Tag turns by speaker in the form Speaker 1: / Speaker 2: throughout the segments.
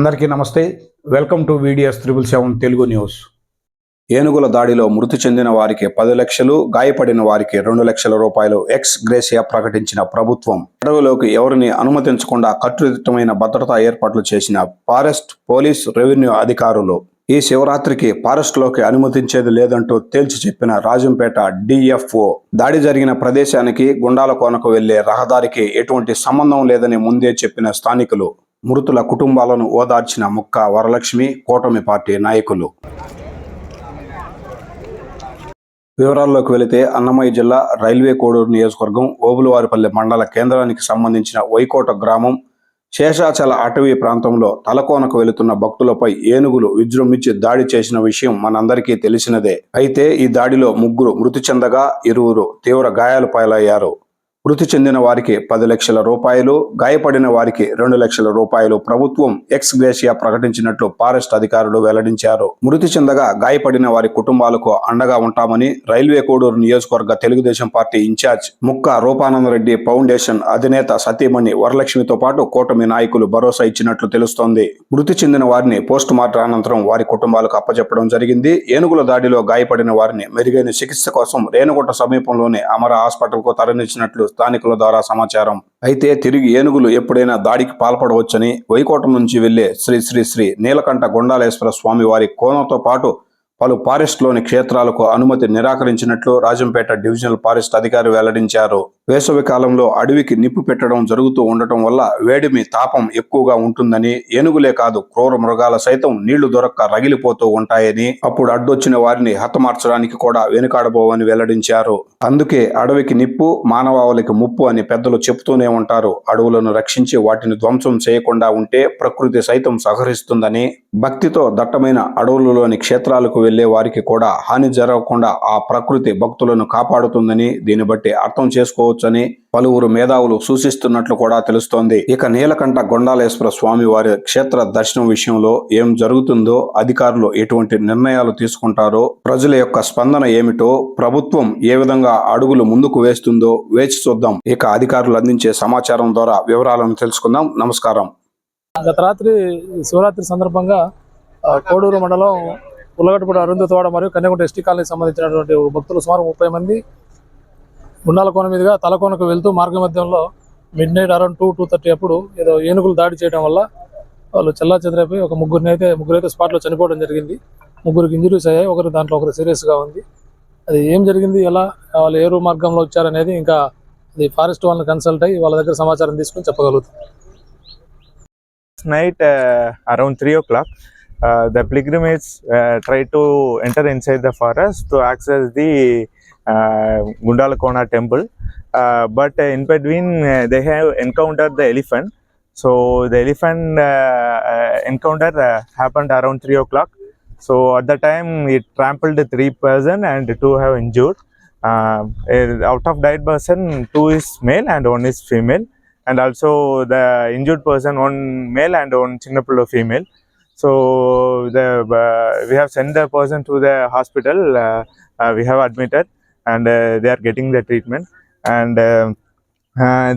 Speaker 1: అందరికీ నమస్తే. Welcome to videos triple seven Telugu news ఏనుగుల దాడిలో మృతి చెందిన వారికి పది లక్షలు గాయపడిన వారికి రెండు లక్షల రూపాయలు ఎక్స్ గ్రేసియా ప్రకటించిన ప్రభుత్వం. అడవిలోకి ఎవరిని అనుమతించకుండా కట్టుదిట్టమైన భద్రతా ఏర్పాట్లు చేసిన ఫారెస్ట్ పోలీస్ రెవెన్యూ అధికారులు ఈ శివరాత్రికి ఫారెస్ట్లోకి అనుమతించేది లేదంటూ తేల్చి చెప్పిన రాజంపేట డిఎఫ్ఓ దాడి జరిగిన ప్రదేశానికి గుండాల కోనకు వెళ్ళే రహదారికి ఎటువంటి సంబంధం లేదని ముందే చెప్పిన స్థానికులు మృతుల కుటుంబాలను ఓదార్చిన ముక్క వరలక్ష్మి కూటమి పార్టీ నాయకులు. వివరాల్లోకి వెళితే అన్నమయ్య జిల్లా రైల్వే కోడూరు నియోజకవర్గం ఓబులవారిపల్లి మండల కేంద్రానికి సంబంధించిన వైకోట గ్రామం శేషాచల అటవీ ప్రాంతంలో తలకోనకు వెళుతున్న భక్తులపై ఏనుగులు విజృంభించి దాడి చేసిన విషయం మనందరికీ తెలిసినదే. అయితే ఈ దాడిలో ముగ్గురు మృతి చెందగా ఇరువురు తీవ్ర గాయాలు పాలయ్యారు. మృతి చెందిన వారికి పది లక్షల రూపాయలు గాయపడిన వారికి రెండు లక్షల రూపాయలు ప్రభుత్వం ఎక్స్ గ్రేషియా ప్రకటించినట్లు ఫారెస్ట్ అధికారులు వెల్లడించారు. మృతి చెందగా గాయపడిన వారి కుటుంబాలకు అండగా ఉంటామని రైల్వే కోడూరు నియోజకవర్గ తెలుగుదేశం పార్టీ ఇన్ఛార్జ్ ముక్క రూపానందరెడ్డి ఫౌండేషన్ అధినేత సతీమణి వరలక్ష్మితో పాటు కూటమి నాయకులు భరోసా ఇచ్చినట్లు తెలుస్తోంది. మృతి చెందిన వారిని పోస్ట్ మార్టం అనంతరం వారి కుటుంబాలకు అప్పచెప్పడం జరిగింది. ఏనుగుల దాడిలో గాయపడిన వారిని మెరుగైన చికిత్స కోసం రేణుగుంట సమీపంలోని అమర హాస్పిటల్కు తరలించినట్లు స్థానికుల ద్వారా సమాచారం. అయితే తిరిగి ఏనుగులు ఎప్పుడైనా దాడికి పాల్పడవచ్చని వైకోటం నుంచి వెళ్ళే శ్రీ శ్రీ శ్రీ నీలకంఠ గుండాలేశ్వర స్వామి వారి కోనంతో పాటు పలు ఫారెస్ట్లోని క్షేత్రాలకు అనుమతి నిరాకరించినట్లు రాజంపేట డివిజనల్ ఫారెస్ట్ అధికారి వెల్లడించారు. వేసవి కాలంలో అడవికి నిప్పు పెట్టడం జరుగుతూ ఉండటం వల్ల వేడిమి తాపం ఎక్కువగా ఉంటుందని ఏనుగులే కాదు క్రూర మృగాల సైతం నీళ్ళు దొరక్క రగిలిపోతూ ఉంటాయని అప్పుడు అడ్డొచ్చిన వారిని హతమార్చడానికి కూడా వెనుకాడబోవని వెల్లడించారు. అందుకే అడవికి నిప్పు మానవావలికి ముప్పు అని పెద్దలు చెబుతూనే ఉంటారు. అడవులను రక్షించి వాటిని ధ్వంసం చేయకుండా ఉంటే ప్రకృతి సైతం సహకరిస్తుందని భక్తితో దట్టమైన అడవులలోని క్షేత్రాలకు వెళ్ళే వారికి కూడా హాని జరగకుండా ఆ ప్రకృతి భక్తులను కాపాడుతుందని దీన్ని బట్టి అర్థం చేసుకోవచ్చని పలువురు మేధావులు సూచిస్తున్నట్లు కూడా తెలుస్తోంది. ఇక నీలకంఠ గొండాలేశ్వర స్వామి వారి క్షేత్ర దర్శనం విషయంలో ఏం జరుగుతుందో అధికారులు ఎటువంటి నిర్ణయాలు తీసుకుంటారో ప్రజల యొక్క స్పందన ఏమిటో ప్రభుత్వం ఏ విధంగా అడుగులు ముందుకు వేస్తుందో వేచి చూద్దాం. ఇక అధికారులు అందించే సమాచారం ద్వారా వివరాలను తెలుసుకుందాం. నమస్కారం.
Speaker 2: గత రాత్రి శివరాత్రి సందర్భంగా కోడూరు మండలం ఉల్లగట్టుపూడి అరుంధతోడ మరియు కన్యాకుంట ఎస్టీ కాలనీకి సంబంధించినటువంటి భక్తులు సుమారు ముప్పై మంది గుండాల కోన మీదుగా తలకోనకు వెళ్తూ మార్గ మధ్యంలో midnight around two two thirty అప్పుడు ఏదో ఏనుగులు దాడి చేయడం వల్ల వాళ్ళు చెల్లా చెదిరైపోయి ఒక ముగ్గురిని అయితే ముగ్గురు అయితే స్పాట్లో చనిపోవడం జరిగింది. ముగ్గురికి ఇంజరీస్ అయ్యాయి. ఒకరు దాంట్లో ఒకరు సీరియస్గా ఉంది. అది ఏం జరిగింది? ఎలా వాళ్ళు ఏ రూ మార్గంలో వచ్చారనేది ఇంకా అది ఫారెస్ట్ వాళ్ళని కన్సల్ట్ అయ్యి వాళ్ళ దగ్గర సమాచారం తీసుకుని చెప్పగలుగుతాం.
Speaker 3: Night around three o'clock the pilgrimage uh, tried to enter inside the forest to access the uh, Gundalakona temple. Uh, but uh, in between uh, they have encountered the elephant. So the elephant uh, uh, encounter uh, happened around 3 o'clock. So at the time it trampled three person and two have injured. Uh, uh, out of died person two is male and one is female. And also the injured person one male and one chinnapullo female so the uh, we have sent the person to the hospital uh, uh, we have admitted and they are getting the treatment and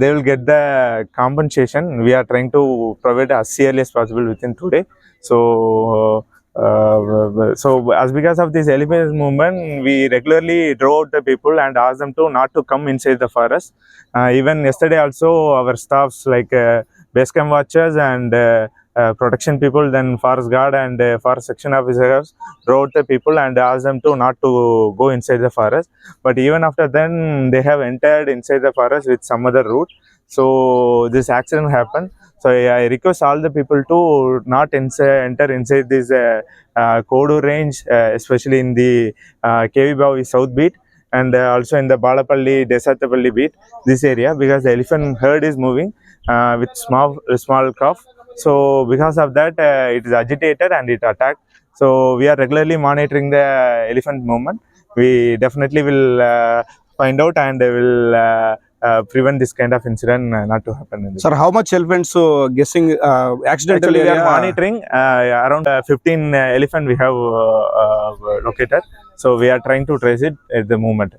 Speaker 3: they will get the compensation. We are trying to provide as early as possible within today so uh, so as because of this elephant movement we regularly draw out the people and ask them to not to come inside the forest. Uh, even yesterday also our staffs like uh, base camp watchers and uh, protection people then forest guard and uh, forest section officers out the people and asked them to not to go inside the forest. But even after then they have entered inside the forest with some other route. So this accident happened. So I request all the people to not enter inside this uh, uh, Kodu range, uh, especially in the uh, KV Bavi South beat and uh, also in the Balapalli, Desatapalli beat, this area because the elephant herd is moving uh, with small small calf. So because of that, uh, it is agitated and it attacked. So we are regularly monitoring the elephant movement. We definitely will uh, find out and will uh, uh, prevent this kind of incident uh, not to happen in this.
Speaker 1: Sir, how much elephants uh, guessing uh, accidental
Speaker 3: Actually, we
Speaker 1: area?
Speaker 3: are monitoring uh, around uh, 15 uh, elephant we have uh, uh, located. So we are trying to trace it at the moment.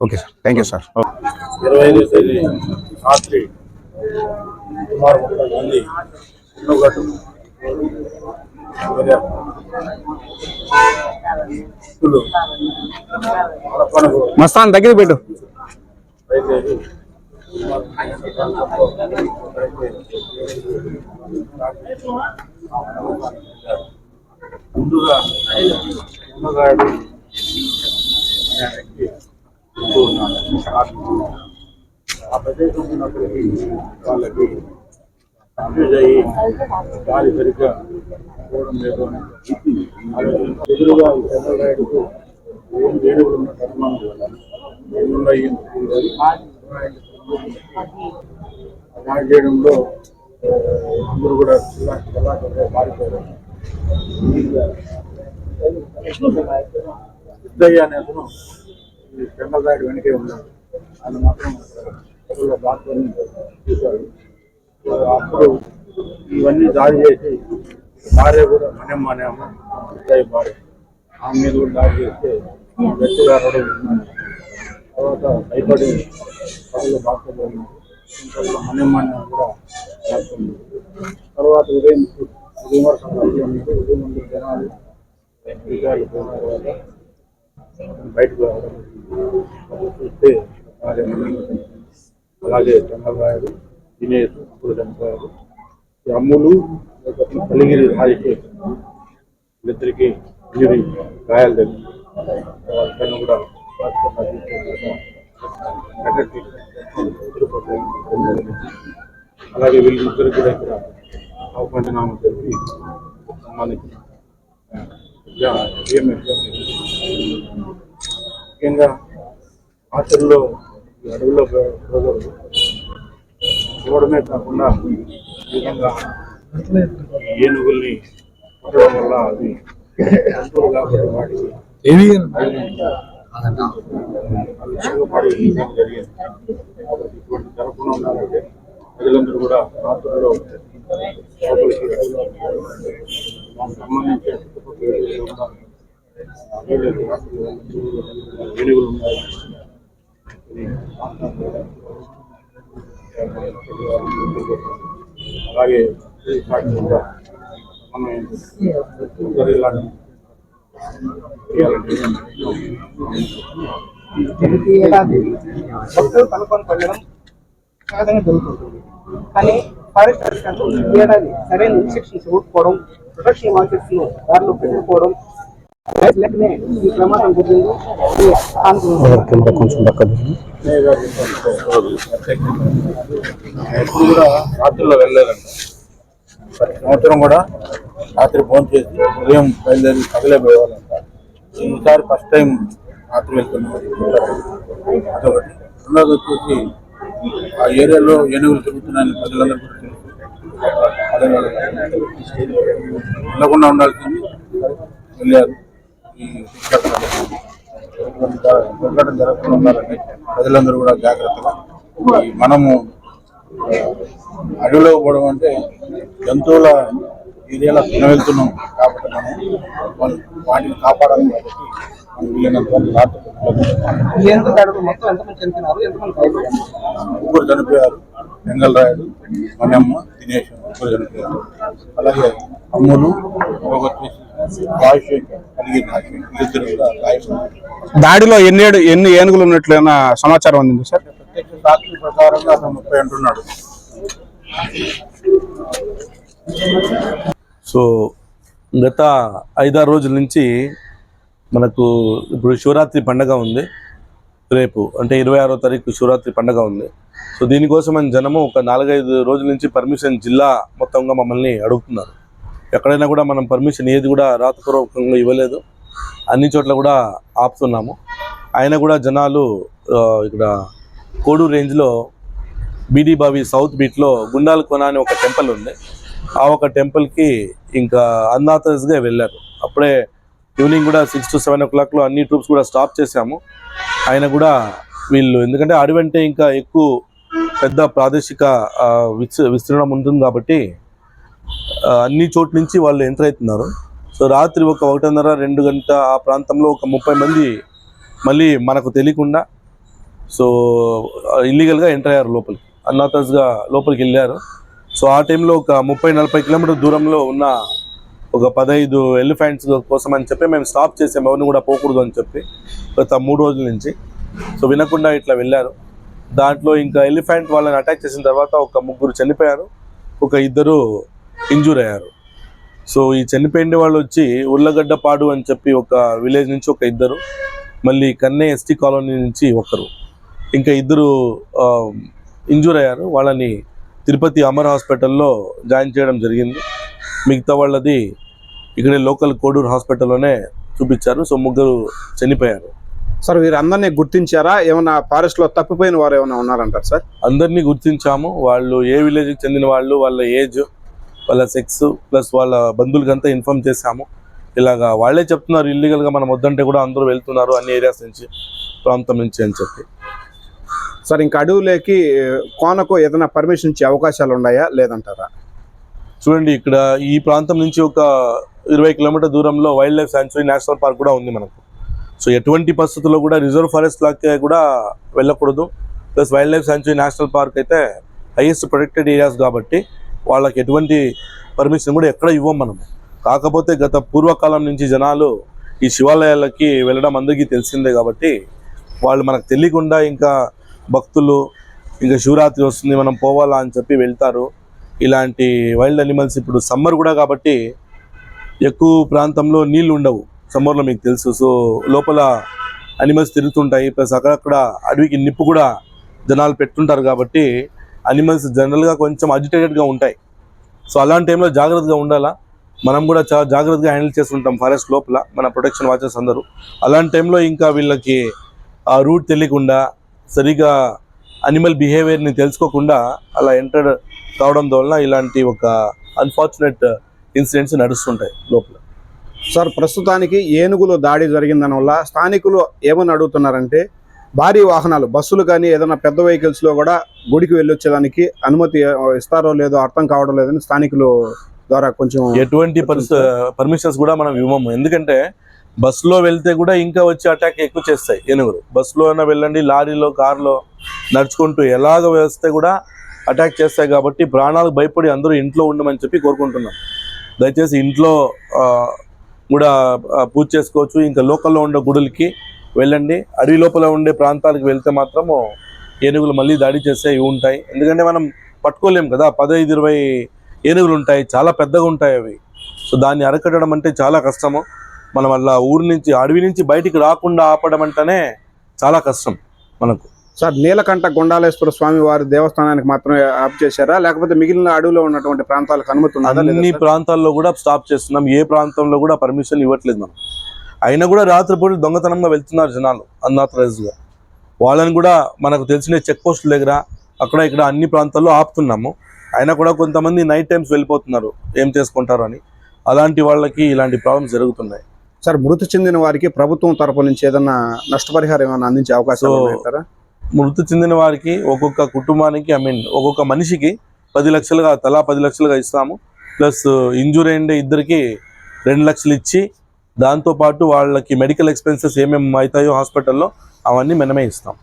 Speaker 1: Okay, sir. Thank you, sir.
Speaker 4: ఇరవై ఐదు తేదీ రాత్రి సుమారు ముప్పై మంది ఇల్లుగట్టు
Speaker 1: మస్తాన్ దగ్గర పెట్టు.
Speaker 4: ముందుగా ఉన్నగాడు ఆ ప్రదేశం ఉన్నప్పటికీ వాళ్ళకి కన్ఫ్యూజ్ అయ్యి గాలి సరిగ్గా పోవడం లేదు అని ఎదురుగా ఏం ఏడుగులు ఉన్న కర్మాను చేయడంలో అందరూ కూడా చిల్లా మారిపోయారు. సిద్ధయ్య అనే అతను ఈ చంద్రబాబు వెనకే ఉన్నాడు. ఆయన మాత్రం బాధ్యత దాచుకొని చూశాడు. అప్పుడు ఇవన్నీ దాడి చేసి భార్య కూడా మnem అనే అమ్మ సిద్ధయ్య భార్య ఆమె మీద కూడా దాడి చేస్తే గట్టిగా అరవడం విన్నాను. తర్వాత భయపడి పనులు బాగా మnem అనే ఆమె కూడా దాచుకుంది తర్వాత ఉదయం ఉదయం వరకు అక్కడ అక్కడ ఉన్నారు ఉదయం ముందు జనాలు విజయాలు పోయిన తర్వాత బయటకు రావడం అప్పుడు చూస్తే భార్య మnem అలాగే చంద్రబాబు దినేష్ గారు ఈ అమ్ములు లేకపోతే కలిగిరి రాజశేఖర్ వీళ్ళిద్దరికి ఇంజరీ గాయాలు తెలియదు కూడా అలాగే వీళ్ళు ముగ్గురికి కూడా ఇక్కడ అవపంచనామా జరిపి సంబంధించిన ముఖ్యంగా ఆచరణలో అడవుల్లో ప్రజలు చూడడమే కాకుండా ఈ విధంగా ఏనుగుల్ని కొట్టడం వల్ల అది జంతువులు కాబట్టి వాటికి అవి ఈయడం జరిగింది. కాబట్టి ఇటువంటి జరగకుండా ఉండాలంటే ప్రజలందరూ కూడా రాత్రుల్లో లోపలికి దానికి సంబంధించి చుట్టుపక్కల ఏరియాలో కూడా వీళ్ళకి ఏనుగులు ఉన్నాయి. అలాగే మనం ఇలాంటి
Speaker 5: ప్రతి ఏడాది భక్తులు తలకొని పడడం సహజంగా జరుగుతుంది కానీ ఫారెస్ట్ ఈ ఏడాది సరైన ఇన్స్ట్రక్షన్స్ ఇవ్వకపోవడం ప్రొడక్షన్ మార్కెట్స్ను దారిలో పెట్టుకోవడం
Speaker 1: కొంచెం
Speaker 4: ఎప్పుడు కూడా రాత్రిలో ప్రతి సంవత్సరం కూడా రాత్రి ఫోన్ చేసి ఉదయం బయలుదేరి పగలే పోయేవాళ్ళంట ఈసారి ఫస్ట్ టైం రాత్రి వెళ్తున్నాం. అదొకటి. రెండోది వచ్చేసి ఆ ఏరియాలో ఏనుగులు తిరుగుతున్నాయని ప్రజలందరూ కూడా తెలుసు. అదే వెళ్ళకుండా ఉండాల్సింది. వెళ్ళారు. ఈ దుర్ఘటన జరగకుండా ఉండాలని ప్రజలందరూ కూడా జాగ్రత్తగా ఈ మనము అడవిలో పోవడం అంటే జంతువుల ఏరియాలో తిన వెళ్తున్నాం కాబట్టి మనం వాళ్ళు వాటిని కాపాడాలి కాబట్టి ముగ్గురు చనిపోయారు. బెంగల్ రాయుడు మనమ్మ దినేష్ అలాగే అమ్ములు
Speaker 1: దాడిలో ఎన్ని ఏడు- ఎన్ని ఏనుగులు ఉన్నట్లు ఏమైనా సమాచారం అందింది సార్?
Speaker 4: ప్రత్యక్ష సాక్షి ప్రకారంగా అతను ముప్పై అంటున్నాడు
Speaker 6: సో గత ఐదారు రోజుల నుంచి మనకు ఇప్పుడు శివరాత్రి పండగ ఉంది. రేపు అంటే ఇరవై ఆరో తారీఖు శివరాత్రి పండగ ఉంది. సో దీనికోసం అని జనము ఒక నాలుగైదు రోజుల నుంచి పర్మిషన్ జిల్లా మొత్తంగా మమ్మల్ని అడుగుతున్నారు. ఎక్కడైనా కూడా మనం పర్మిషన్ ఏది కూడా రాతపూర్వకంగా ఇవ్వలేదు. అన్ని చోట్ల కూడా ఆపుతున్నాము. అయినా కూడా జనాలు ఇక్కడ కోడూరు రేంజ్లో బీడీ బావి సౌత్ బీట్లో గుండాల కొన అని ఒక టెంపుల్ ఉంది. ఆ ఒక టెంపుల్కి ఇంకా అన్ఆథరైజ్గా వెళ్ళారు. అప్పుడే ఈవినింగ్ కూడా సిక్స్ టు సెవెన్ ఓ క్లాక్లో అన్ని ట్రూప్స్ కూడా స్టాప్ చేశాము. ఆయన కూడా వీళ్ళు ఎందుకంటే అడవి అంటే ఇంకా ఎక్కువ పెద్ద ప్రాదేశిక విస్తీర్ణం ఉంటుంది కాబట్టి అన్ని చోట్ల నుంచి వాళ్ళు ఎంటర్ అవుతున్నారు. సో రాత్రి ఒక ఒకటిన్నర రెండు గంట ఆ ప్రాంతంలో ఒక ముప్పై మంది మళ్ళీ మనకు తెలియకుండా సో ఇల్లీగల్గా ఎంటర్ అయ్యారు లోపలికి. అన్ఆథరైజ్గా లోపలికి వెళ్ళారు. సో సో ఆ టైంలో ఒక ముప్పై నలభై కిలోమీటర్ దూరంలో ఉన్న ఒక పదహైదు ఎలిఫెంట్స్ కోసం అని చెప్పి మేము స్టాప్ చేసాము ఎవరిని కూడా పోకూడదు అని చెప్పి గత మూడు రోజుల నుంచి. సో వినకుండా ఇట్లా వెళ్ళారు. దాంట్లో ఇంకా ఎలిఫెంట్ వాళ్ళని అటాక్ చేసిన తర్వాత ఒక ముగ్గురు చనిపోయారు. ఒక ఇద్దరు ఇంజూర్ అయ్యారు. సో ఈ చనిపోయిన వాళ్ళు వచ్చి ఉర్లగడ్డపాడు అని చెప్పి ఒక విలేజ్ నుంచి ఒక ఇద్దరు మళ్ళీ కన్నే ఎస్టీ కాలనీ నుంచి ఒకరు. ఇంకా ఇద్దరు ఇంజూర్ అయ్యారు. వాళ్ళని తిరుపతి అమర్ హాస్పిటల్లో జాయిన్ చేయడం జరిగింది. మిగతా వాళ్ళది ఇక్కడే లోకల్ కోడూరు హాస్పిటల్లోనే చూపించారు. సో ముగ్గురు చనిపోయారు.
Speaker 1: సార్ వీరందరినీ గుర్తించారా? ఏమన్నా ఫారెస్ట్లో తప్పిపోయిన వారు ఏమైనా ఉన్నారంటారు సార్?
Speaker 6: అందరినీ గుర్తించాము. వాళ్ళు ఏ విలేజ్కి చెందిన వాళ్ళు వాళ్ళ ఏజ్ వాళ్ళ సెక్స్ ప్లస్ వాళ్ళ బంధువులకంతా ఇన్ఫామ్ చేశాము. ఇలాగా వాళ్ళే చెప్తున్నారు ఇల్లీగల్గా మనం వద్దంటే కూడా అందరూ వెళ్తున్నారు అన్ని ఏరియాస్ నుంచి ప్రాంతం నుంచి అని చెప్పి.
Speaker 1: సార్ ఇంకా అడవులోకి కోనకు ఏదైనా పర్మిషన్ ఇచ్చే అవకాశాలు ఉన్నాయా? లేదంటారా?
Speaker 6: చూడండి ఇక్కడ ఈ ప్రాంతం నుంచి ఒక ఇరవై కిలోమీటర్ దూరంలో wildlife sanctuary national park కూడా ఉంది మనకు. సో ఎటువంటి పరిస్థితుల్లో కూడా రిజర్వ్ ఫారెస్ట్ లాకే కూడా వెళ్ళకూడదు. Plus wildlife sanctuary national park అయితే హైయెస్ట్ ప్రొటెక్టెడ్ ఏరియాస్ కాబట్టి వాళ్ళకి ఎటువంటి పర్మిషన్ కూడా ఎక్కడ ఇవ్వం మనం. కాకపోతే గత పూర్వకాలం నుంచి జనాలు ఈ శివాలయాలకి వెళ్ళడం అందరికీ తెలిసిందే కాబట్టి వాళ్ళు మనకు తెలియకుండా ఇంకా భక్తులు ఇంకా శివరాత్రి వస్తుంది మనం పోవాలా అని చెప్పి వెళ్తారు. ఇలాంటి వైల్డ్ అనిమల్స్ ఇప్పుడు సమ్మర్ కూడా కాబట్టి ఎక్కువ ప్రాంతంలో నీళ్ళు ఉండవు. సమ్మర్లో మీకు తెలుసు. సో లోపల అనిమల్స్ తిరుగుతుంటాయి. ప్లస్ అక్కడక్కడ అడవికి నిప్పు కూడా జనాలు పెట్టుంటారు కాబట్టి అనిమల్స్ జనరల్గా కొంచెం అజిటేటెడ్గా ఉంటాయి. సో అలాంటి టైంలో జాగ్రత్తగా ఉండాలా? మనం కూడా చాలా జాగ్రత్తగా హ్యాండిల్ చేస్తుంటాం ఫారెస్ట్ లోపల మన ప్రొటెక్షన్ వాచెస్ అందరూ. అలాంటి టైంలో ఇంకా వీళ్ళకి ఆ రూట్ తెలియకుండా సరిగా అనిమల్ బిహేవియర్ని తెలుసుకోకుండా అలా ఎంటర్ కావడం వలన ఇలాంటి ఒక అన్ఫార్చునేట్ ఇన్సిడెంట్స్ నడుస్తుంటాయి లోపల.
Speaker 1: సార్ ప్రస్తుతానికి ఏనుగులు దాడి జరిగిందని వల్ల స్థానికులు ఏమని అడుగుతున్నారంటే భారీ వాహనాలు బస్సులు కానీ ఏదైనా పెద్ద వెహికల్స్లో కూడా గుడికి వెళ్ళొచ్చేదానికి అనుమతి ఇస్తారో లేదో అర్థం కావడం లేదని స్థానికులు ద్వారా కొంచెం
Speaker 6: ఎటువంటి పర్మిషన్స్ కూడా మనం ఇవ్వము. ఎందుకంటే బస్సులో వెళ్తే కూడా ఇంకా వచ్చి అటాక్ ఎక్కువ చేస్తాయి ఏనుగులు. బస్సులో అయినా వెళ్ళండి లారీలో కార్లో నడుచుకుంటూ ఎలాగ వేస్తే కూడా అటాక్ చేస్తాయి కాబట్టి ప్రాణాలకు భయపడి అందరూ ఇంట్లో ఉండమని చెప్పి కోరుకుంటున్నాం. దయచేసి ఇంట్లో కూడా పూజ చేసుకోవచ్చు. ఇంకా లోకల్లో ఉండే గుడులకి వెళ్ళండి. అడవి లోపల ఉండే ప్రాంతాలకు వెళ్తే మాత్రము ఏనుగులు మళ్ళీ దాడి చేస్తే ఇవి ఉంటాయి. ఎందుకంటే మనం పట్టుకోలేం కదా. పదహైదు ఇరవై ఏనుగులు ఉంటాయి. చాలా పెద్దగా ఉంటాయి అవి. సో దాన్ని అరకట్టడం అంటే చాలా కష్టము. మనం అలా ఊరి నుంచి అడవి నుంచి బయటికి రాకుండా ఆపడం అంటేనే చాలా కష్టం మనకు.
Speaker 1: సార్ నీలకంఠ గుండాలేశ్వర స్వామి వారి దేవస్థానానికి మాత్రమే ఆప్ చేశారా? లేకపోతే మిగిలిన అడవిలో ఉన్నటువంటి ప్రాంతాలకు అనుమతి ఉన్నదా
Speaker 6: అన్ని? ప్రాంతాల్లో కూడా స్టాప్ చేస్తున్నాం. ఏ ప్రాంతంలో కూడా పర్మిషన్ ఇవ్వట్లేదు మనం. అయినా కూడా రాత్రిపూట దొంగతనంగా వెళ్తున్నారు జనాలు అన్ఆథరైజ్గా వాళ్ళని కూడా మనకు తెలిసిన చెక్ పోస్ట్ దగ్గర అక్కడ ఇక్కడ అన్ని ప్రాంతాల్లో ఆపుతున్నాము. అయినా కూడా కొంతమంది నైట్ టైమ్స్ వెళ్ళిపోతున్నారు. ఏం చేసుకుంటారు అని. అలాంటి వాళ్ళకి ఇలాంటి ప్రాబ్లమ్స్ జరుగుతున్నాయి.
Speaker 1: సార్ మృతి చెందిన వారికి ప్రభుత్వం తరపు నుంచి ఏదైనా నష్టపరిహారం ఏమైనా అందించే ఉన్నాయంటారా?
Speaker 6: మృతి చెందిన వారికి ఒక్కొక్క కుటుంబానికి ఐ మీన్ ఒక్కొక్క మనిషికి పది లక్షలుగా తలా పది లక్షలుగా ఇస్తాము. ప్లస్ ఇంజూరీ అయిండే ఇద్దరికి రెండు లక్షలు ఇచ్చి దాంతోపాటు వాళ్ళకి మెడికల్ ఎక్స్పెన్సెస్ ఏమేమి అవుతాయో హాస్పిటల్లో అవన్నీ మనమే ఇస్తాం.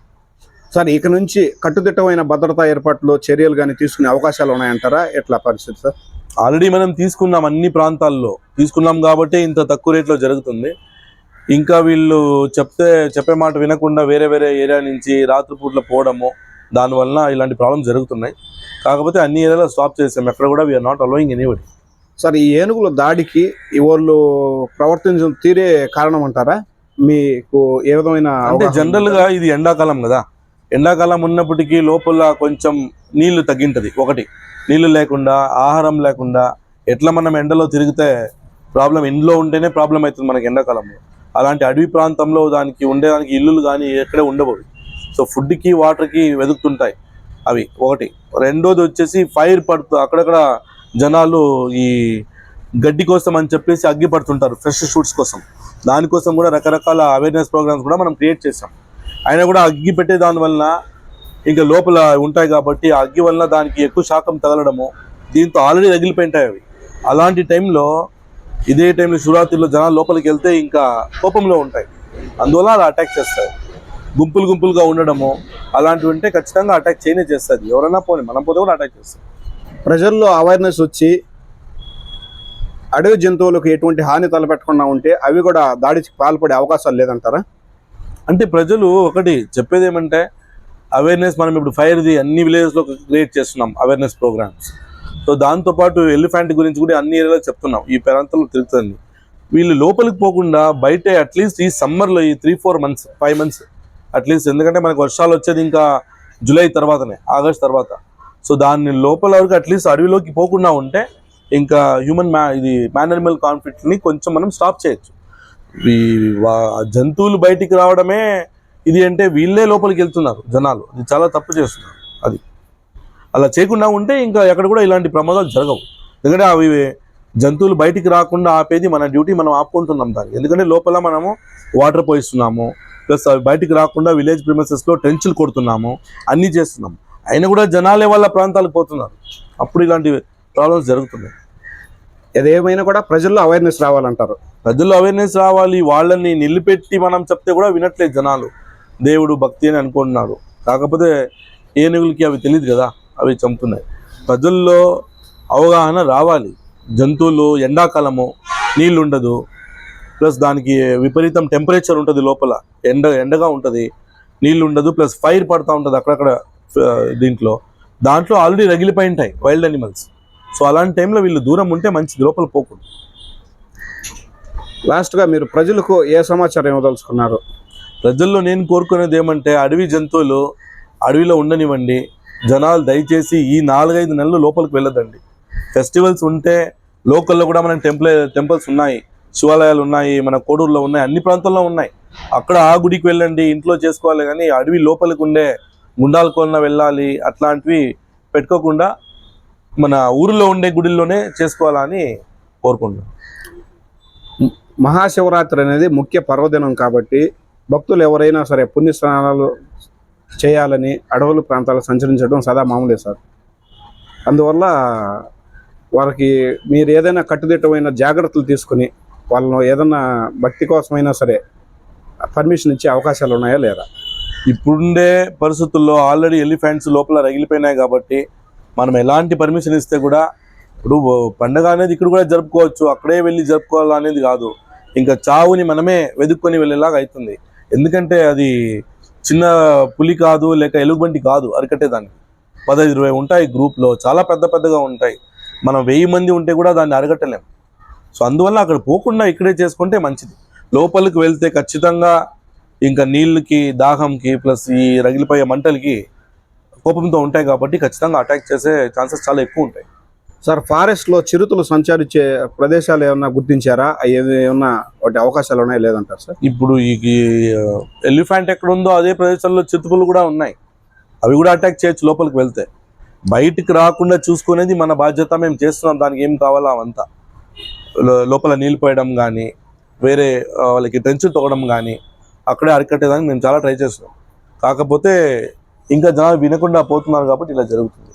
Speaker 1: సార్ ఇక నుంచి కట్టుదిట్టమైన భద్రతా ఏర్పాట్లు చర్యలు కానీ తీసుకునే అవకాశాలు ఉన్నాయంటారా? ఎట్లా పరిస్థితి సార్?
Speaker 6: ఆల్రెడీ మనం తీసుకున్నాం అన్ని ప్రాంతాల్లో. తీసుకున్నాం కాబట్టి ఇంత తక్కువ రేట్లో జరుగుతుంది. ఇంకా వీళ్ళు చెప్తే చెప్పే మాట వినకుండా వేరే వేరే ఏరియా నుంచి రాత్రిపూట్ల పోవడము దానివల్ల ఇలాంటి ప్రాబ్లమ్స్ జరుగుతున్నాయి. కాకపోతే అన్ని ఏరియాలో స్టాప్ చేసాం ఎక్కడ కూడా we are not allowing
Speaker 1: anybody sir ఈ ఏనుగుల దాడికి ఈ వాళ్ళు ప్రవర్తించిన తీరే కారణం అంటారా? మీకు ఏ విధమైన
Speaker 6: అంటే
Speaker 1: అవగాహన
Speaker 6: జనరల్గా ఇది ఎండాకాలం కదా. ఎండాకాలం ఉన్నప్పటికీ లోపల కొంచెం నీళ్ళు తగ్గింటది. ఒకటి నీళ్ళు లేకుండా ఆహారం లేకుండా ఎట్లా మనం ఎండలో తిరిగితే ప్రాబ్లం ఇంట్లో ఉంటేనే ప్రాబ్లం అవుతుంది మనకి ఎండాకాలంలో. అలాంటి అడవి ప్రాంతంలో దానికి ఉండేదానికి ఇల్లులు కానీ ఎక్కడే ఉండవు సో ఫుడ్కి వాటర్కి వెతుకుతుంటాయి అవి. ఒకటి. రెండోది వచ్చేసి ఫైర్ పడుతూ అక్కడక్కడ జనాలు ఈ గడ్డి కోసం అని చెప్పేసి అగ్గి పడుతుంటారు ఫ్రెష్ షూట్స్ కోసం. దానికోసం కూడా రకరకాల అవేర్నెస్ ప్రోగ్రామ్స్ కూడా మనం క్రియేట్ చేసాం అయినా కూడా అగ్గి పెట్టే దానివల్ల ఇంకా లోపల ఉంటాయి కాబట్టి ఆ అగ్గి వలన దానికి ఎక్కువ శాఖం తగలడము దీంతో ఆల్రెడీ తగిలిపోయింటాయి అవి. అలాంటి టైంలో ఇదే టైంలో శివరాత్రిలో జనాలు లోపలికి వెళ్తే ఇంకా కోపంలో ఉంటాయి. అందువల్ల అలా అటాక్ చేస్తాయి గుంపులు గుంపులుగా ఉండడము అలాంటివి ఉంటే ఖచ్చితంగా అటాక్ చేయనే చేస్తుంది. ఎవరైనా పోనీ మనం పోతే కూడా అటాక్ చేస్తుంది
Speaker 7: ప్రజల్లో అవేర్నెస్ వచ్చి అడవి జంతువులకు ఎటువంటి హాని తలపెట్టకుండా ఉంటే అవి కూడా దాడికి పాల్పడే అవకాశాలు లేదంటారా?
Speaker 6: అంటే ప్రజలు ఒకటి చెప్పేది ఏమంటే అవేర్నెస్ మనం ఇప్పుడు ఫైర్ది అన్ని విలేజెస్లో క్రియేట్ చేస్తున్నాం అవేర్నెస్ ప్రోగ్రామ్స్ సో దాంతోపాటు ఎలిఫెంట్ గురించి కూడా అన్ని ఏరియాలో చెప్తున్నాం. ఈ ప్రాంతంలో తిరుగుతుంది. వీళ్ళు లోపలికి పోకుండా బయట అట్లీస్ట్ ఈ సమ్మర్లో ఈ three four months five months at least ఎందుకంటే మనకు వర్షాలు వచ్చేది ఇంకా జూలై తర్వాతనే ఆగస్ట్ తర్వాత. సో దాన్ని లోపల వరకు అట్లీస్ట్ అడవిలోకి పోకుండా ఉంటే ఇంకా హ్యూమన్ మ్యా ఇది మ్యానరిమల్ కాన్ఫ్లిక్ట్ని కొంచెం మనం స్టాప్ చేయొచ్చు. ఈ జంతువులు బయటికి రావడమే ఇది అంటే వీళ్ళే లోపలికి వెళ్తున్నారు జనాలు. ఇది చాలా తప్పు చేస్తున్నారు. అది. అలా చేయకుండా ఉంటే ఇంకా ఎక్కడ కూడా ఇలాంటి ప్రమాదాలు జరగవు. ఎందుకంటే అవి జంతువులు బయటికి రాకుండా ఆపేది మన డ్యూటీ మనం ఆపుకుంటున్నాం దాన్ని. ఎందుకంటే లోపల మనము వాటర్ పోయిస్తున్నాము ప్లస్ అవి బయటికి రాకుండా విలేజ్ ప్రిమసెస్లో టెన్షన్లు కొడుతున్నాము అన్నీ చేస్తున్నాం అయినా కూడా జనాలే వాళ్ళ ప్రాంతాలకు పోతున్నారు. అప్పుడు ఇలాంటి ప్రాబ్లమ్స్ జరుగుతున్నాయి.
Speaker 7: ఏదేమైనా కూడా ప్రజల్లో అవేర్నెస్ రావాలంటారు.
Speaker 6: ప్రజల్లో అవేర్నెస్ రావాలి వాళ్ళని నిలిపెట్టి మనం చెప్తే కూడా వినట్లేదు జనాలు. దేవుడు భక్తి అని అనుకుంటున్నారు. కాకపోతే ఏనుగులకి అవి తెలియదు కదా. అవి చంపుతున్నాయి. ప్రజల్లో అవగాహన రావాలి. జంతువులు ఎండాకాలము నీళ్ళు ఉండదు ప్లస్ దానికి విపరీతం టెంపరేచర్ ఉంటుంది లోపల. ఎండ ఎండగా ఉంటుంది. నీళ్ళు ఉండదు ప్లస్ ఫైర్ పడుతూ ఉంటుంది అక్కడక్కడ దీంట్లో. దాంట్లో ఆల్రెడీ రగిలిపోయి ఉంటాయి వైల్డ్ అనిమల్స్. సో అలాంటి టైంలో వీళ్ళు దూరం ఉంటే మంచిది. లోపల పోకూడదు.
Speaker 7: లాస్ట్గా మీరు ప్రజలకు ఏ సమాచారం ఇవ్వదలుచుకున్నారు?
Speaker 6: ప్రజల్లో నేను కోరుకునేది ఏమంటే అడవి జంతువులు అడవిలో ఉండనివ్వండి. జనాలు దయచేసి ఈ నాలుగైదు నెలలు లోపలికి వెళ్ళదండి ఫెస్టివల్స్ ఉంటే లోకల్లో కూడా మన టెంపుల్ టెంపుల్స్ ఉన్నాయి. శివాలయాలు ఉన్నాయి మన కోడూరులో ఉన్నాయి అన్ని ప్రాంతాల్లో ఉన్నాయి. అక్కడ ఆ గుడికి వెళ్ళండి ఇంట్లో చేసుకోవాలి కానీ అడవి లోపలికి ఉండే గుండాల కొన్న వెళ్ళాలి అట్లాంటివి పెట్టుకోకుండా మన ఊరిలో ఉండే గుడిల్లోనే చేసుకోవాలని కోరుకుంటున్నాం.
Speaker 7: మహాశివరాత్రి అనేది ముఖ్య పర్వదినం కాబట్టి భక్తులు ఎవరైనా సరే పుణ్యస్నానాలు చేయాలని అడవుల ప్రాంతాలు సంచరించడం సదా మామూలే సార్. అందువల్ల వారికి మీరు ఏదైనా కట్టుదిట్టమైన జాగ్రత్తలు తీసుకుని వాళ్ళను ఏదైనా భక్తి కోసమైనా సరే పర్మిషన్ ఇచ్చే అవకాశాలు ఉన్నాయా లేదా?
Speaker 6: ఇప్పుడుండే పరిస్థితుల్లో ఆల్రెడీ ఎలిఫెంట్స్ లోపల రగిలిపోయినాయి కాబట్టి మనం ఎలాంటి పర్మిషన్ ఇస్తే కూడా ఇప్పుడు పండగ అనేది ఇక్కడ కూడా జరుపుకోవచ్చు అక్కడే వెళ్ళి జరుపుకోవాలనేది కాదు. ఇంకా చావుని మనమే వెతుక్కొని వెళ్ళేలాగా అవుతుంది. ఎందుకంటే అది చిన్న పులి కాదు లేక ఎలుగుబంటి కాదు అరికట్టేదానికి పదహైదు ఇరవై ఉంటాయి గ్రూప్లో. చాలా పెద్ద పెద్దగా ఉంటాయి. మనం వెయ్యి మంది ఉంటే కూడా దాన్ని అరగట్టలేము సో అందువల్ల అక్కడ పోకుండా ఇక్కడే చేసుకుంటే మంచిది. లోపలికి వెళ్తే ఖచ్చితంగా ఇంకా నీళ్ళకి దాహంకి ప్లస్ ఈ రగిలిపోయే మంటలకి కోపంతో ఉంటాయి కాబట్టి ఖచ్చితంగా అటాక్ చేసే ఛాన్సెస్ చాలా ఎక్కువ ఉంటాయి.
Speaker 7: సార్ ఫారెస్ట్లో చిరుతలు సంచరించే ప్రదేశాలు ఏమన్నా గుర్తించారా? అవి ఏమన్నా వాటి అవకాశాలు ఉన్నాయా లేదంటారు సార్?
Speaker 6: ఇప్పుడు ఈ ఎలిఫెంట్ ఎక్కడ ఉందో అదే ప్రదేశాల్లో చిరుతలు కూడా ఉన్నాయి. అవి కూడా అటాక్ చేయొచ్చు లోపలికి వెళ్తే. బయటికి రాకుండా చూసుకునేది మన బాధ్యత మేము చేస్తున్నాం దానికి ఏం కావాలో అవంతా. లోపల నీళ్ళు పోయడం కానీ వేరే వాళ్ళకి టెన్షన్ తొగడం కానీ అక్కడే అరికట్టేదానికి మేము చాలా ట్రై చేస్తున్నాం. కాకపోతే ఇంకా జనాలు వినకుండా పోతున్నారు కాబట్టి ఇలా జరుగుతుంది.